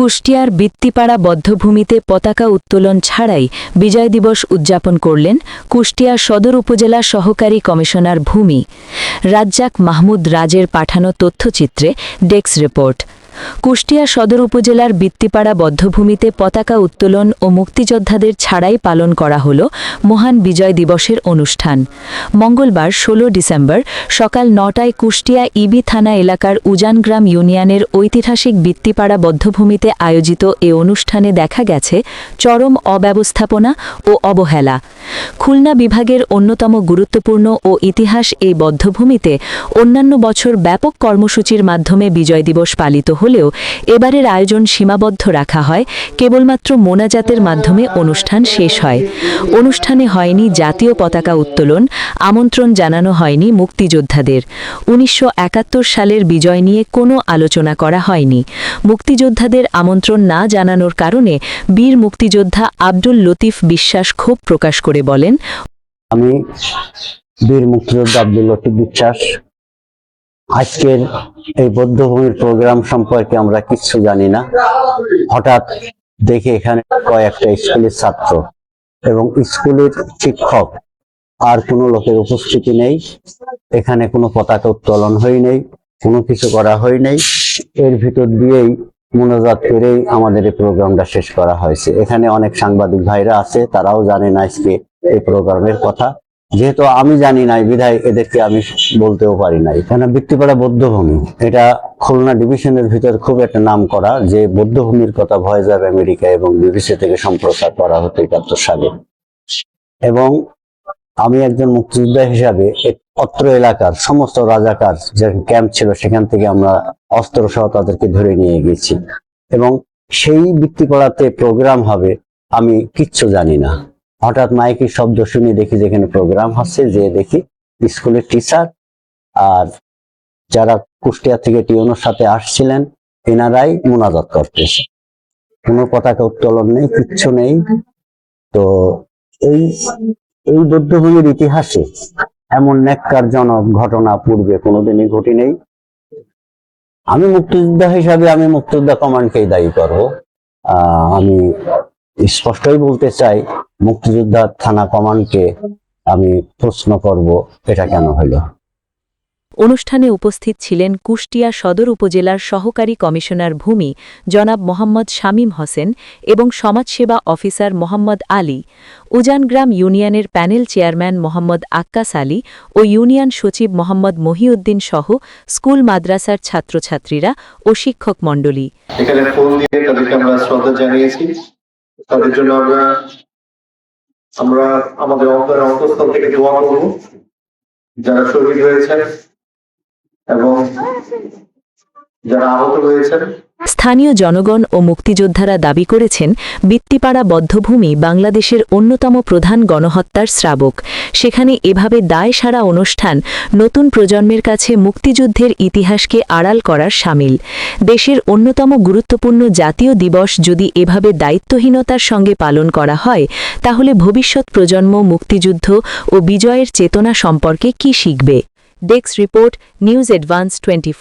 কুষ্টিয়ার বৃত্তিপাড়া বদ্ধভূমিতে পতাকা উত্তোলন ছাড়াই বিজয় দিবস উদযাপন করলেন কুষ্টিয়া সদর উপজেলা সহকারী কমিশনার ভূমি। রাজ্জাক মাহমুদ রাজের পাঠানো তথ্যচিত্রে ডেক্স রিপোর্ট। কুষ্টিয়া সদর উপজেলার বৃত্তিপাড়া বদ্ধভূমিতে পতাকা উত্তোলন ও মুক্তিযোদ্ধাদের ছাড়াই পালন করা হল মহান বিজয় দিবসের অনুষ্ঠান। মঙ্গলবার ১৬ ডিসেম্বর সকাল নটায় কুষ্টিয়া ইবি থানা এলাকার উজানগ্রাম ইউনিয়নের ঐতিহাসিক বৃত্তিপাড়া বদ্ধভূমিতে আয়োজিত এ অনুষ্ঠানে দেখা গেছে চরম অব্যবস্থাপনা ও অবহেলা। খুলনা বিভাগের অন্যতম গুরুত্বপূর্ণ ও ইতিহাস এই বদ্ধভূমিতে অন্যান্য বছর ব্যাপক কর্মসূচির মাধ্যমে বিজয় দিবস পালিত হলেও এবারের আয়োজন সীমাবদ্ধ রাখা হয়। কেবলমাত্র মোনাজাতের মাধ্যমে অনুষ্ঠান শেষ হয়। অনুষ্ঠানে হয়নি জাতীয় পতাকা উত্তোলন, আমন্ত্রণ জানানো হয়নি মুক্তিযোদ্ধাদের। উনিশশো একাত্তর সালের বিজয় নিয়ে কোনো আলোচনা করা হয়নি। মুক্তিযোদ্ধাদের আমন্ত্রণ না জানানোর কারণে বীর মুক্তিযোদ্ধা আব্দুল লতিফ বিশ্বাস ক্ষোভ প্রকাশ করে বলেন, আমি বীর মুক্তিযোদ্ধা আব্দুল লতিফ বিশ্বাস আজকের এই বৌদ্ধভূমির প্রোগ্রাম সম্পর্কে আমরা কিচ্ছু জানি না। হঠাৎ দেখি এখানে কয়েকটা স্কুলের ছাত্র এবং স্কুলের শিক্ষক আর কোনো লোকের উপস্থিতি নেই। এখানে কোনো পতাকা উত্তোলন হয় নেই, কোনো কিছু করা হয় নাই। এর ভিতর দিয়েই মনোজাত করেই আমাদের এই প্রোগ্রামটা শেষ করা হয়েছে। এখানে অনেক সাংবাদিক ভাইরা আছে, তারাও জানে না আজকে এই প্রোগ্রামের কথা। যেহেতু আমি জানি নাই, বিধায় এদেরকে আমি বলতেও পারি নাই। এখানে বৃত্তিপাড়া বৌদ্ধভূমি, এটা খুলনা ডিভিশনের ভিতর খুব একটা নাম করা, যে বৌদ্ধভূমির কথা ভয়েস অফ আমেরিকা এবং বিবিসি থেকে সম্প্রচার করা হতো একাত্তর সালে। এবং আমি একজন মুক্তিযোদ্ধা হিসাবে অত্র এলাকার সমস্ত রাজাকার যে ক্যাম্প ছিল, সেখান থেকে আমরা অস্ত্র সহ তাদেরকে ধরে নিয়ে গেছি এবং সেই বৃত্তিপাড়াতে প্রোগ্রাম হবে, আমি কিচ্ছু জানি না। হঠাৎ মাইকের শব্দ শুনে দেখি যেখানে প্রোগ্রাম হচ্ছে যে দেখি স্কুলের টিচার আর যারা কুষ্টিয়া থেকে টিউনোর সাথে আসছিলেন, এনারাই মোনাজাত করতেছে। কোনো পতাকা উত্তোলন নেই, কিচ্ছু নেই। তো এই এই বৌদ্ধভূমির ইতিহাসে এমন ন্যাক্কারজনক ঘটনা পূর্বে কোনোদিনই ঘটি নেই। আমি মুক্তিযোদ্ধা হিসাবে আমি মুক্তিযোদ্ধা কমান্ডকেই দায়ী করব। আমি স্পষ্টই বলতে চাই মুক্তিযোদ্ধা থানা কমান্ডকে আমি প্রশ্ন করব এটা কেন হলো? অনুষ্ঠানে উপস্থিত ছিলেন কুষ্টিয়া সদর উপজেলার সহকারী কমিশনার ভূমি জনাব মোহাম্মদ শামীম হোসেন এবং সমাজসেবা অফিসার মোহাম্মদ আলী উজানগ্রাম ইউনিয়নের প্যানেল চেয়ারম্যান মোহাম্মদ আক্কাস আলী ও ইউনিয়ন সচিব মোহাম্মদ মহিউদ্দিন সহ স্কুল মাদ্রাসার ছাত্রছাত্রীরা ও শিক্ষক মণ্ডলী। এখানে ফোন দিয়ে তাদেরকে আমরা শ্রদ্ধা জানিয়েছি। তাদের জন্য আমরা আমরা আমাদের অন্তরের অন্তঃস্থল থেকে দোয়া করব যারা শহীদ হয়েছেন এবং যারা আহত হয়েছেন। স্থানীয় জনগণ ও মুক্তিযোদ্ধারা দাবি করেছেন, বৃত্তিপাড়া বদ্ধভূমি বাংলাদেশের অন্যতম প্রধান গণহত্যার শ্রাবক। সেখানে এভাবে দায় সারা অনুষ্ঠান নতুন প্রজন্মের কাছে মুক্তিযুদ্ধের ইতিহাসকে আড়াল করার সামিল। দেশের অন্যতম গুরুত্বপূর্ণ জাতীয় দিবস যদি এভাবে দায়িত্বহীনতার সঙ্গে পালন করা হয়, তাহলে ভবিষ্যৎ প্রজন্ম মুক্তিযুদ্ধ ও বিজয়ের চেতনা সম্পর্কে কি শিখবে? Desk report, news advance twenty